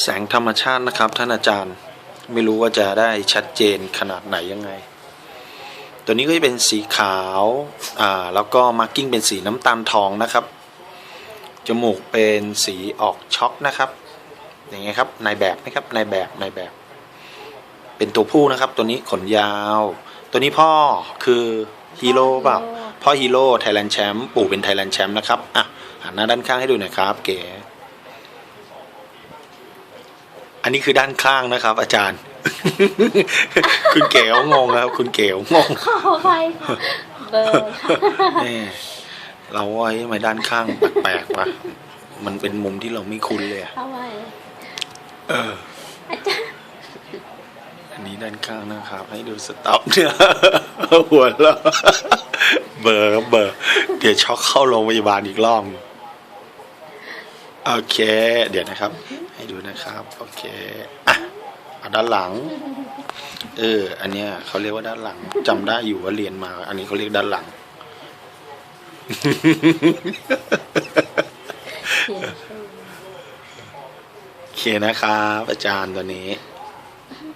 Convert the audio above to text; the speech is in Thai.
แสงธรรมชาตินะครับ ท่านอาจารย์ ไม่รู้ว่าจะได้ชัดเจนขนาดไหนยังไง ตัวนี้ก็จะเป็นสีขาวอ่าแล้วก็มาร์กิ้งเป็นสีน้ำตาลทองนะครับ จมูกเป็นสีออกช็อกนะครับ อย่างเงี้ยครับนายแบบนะครับนายแบบนายแบบ เป็นตัวผู้นะครับ ตัวนี้ขนยาว ตัวนี้พ่อคือฮีโร่เปล่าพ่อฮีโร่ไทยแลนด์แชมป์ปู่เป็นไทยแลนด์แชมป์นะครับอะหันหน้าด้านข้างให้ดูหน่อยครับ เก๋ อันนี้คือด้านข้างนะครับ อาจารย์ คุณเก๋เขางงนะครับ คุณเก๋เขางงขอไปค่ะเบอร์ค่ะแม่เราว่าทำไมด้านข้างแปลกๆวะมันเป็นมุมที่เราไม่คุ้นเลยอะทำไมเออ อาจารย์อันนี้ด้านข้างนะครับ ให้ดูสต็อปเนี่ยหัวเราะเบอร์ครับเบอร์ เดี๋ยวช็อกเข้าโรงพยาบาลอีกรอบ โอเค เดี๋ยวนะครับ ให้ดูนะครับ โอเคอะเอาด้านหลัง เออ อันเนี้ยเขาเรียกว่าด้านหลังจำได้อยู่ว่าเรียนมา อันนี้เขาเรียกด้านหลัง โอเคนะครับ อาจารย์ตัวนี้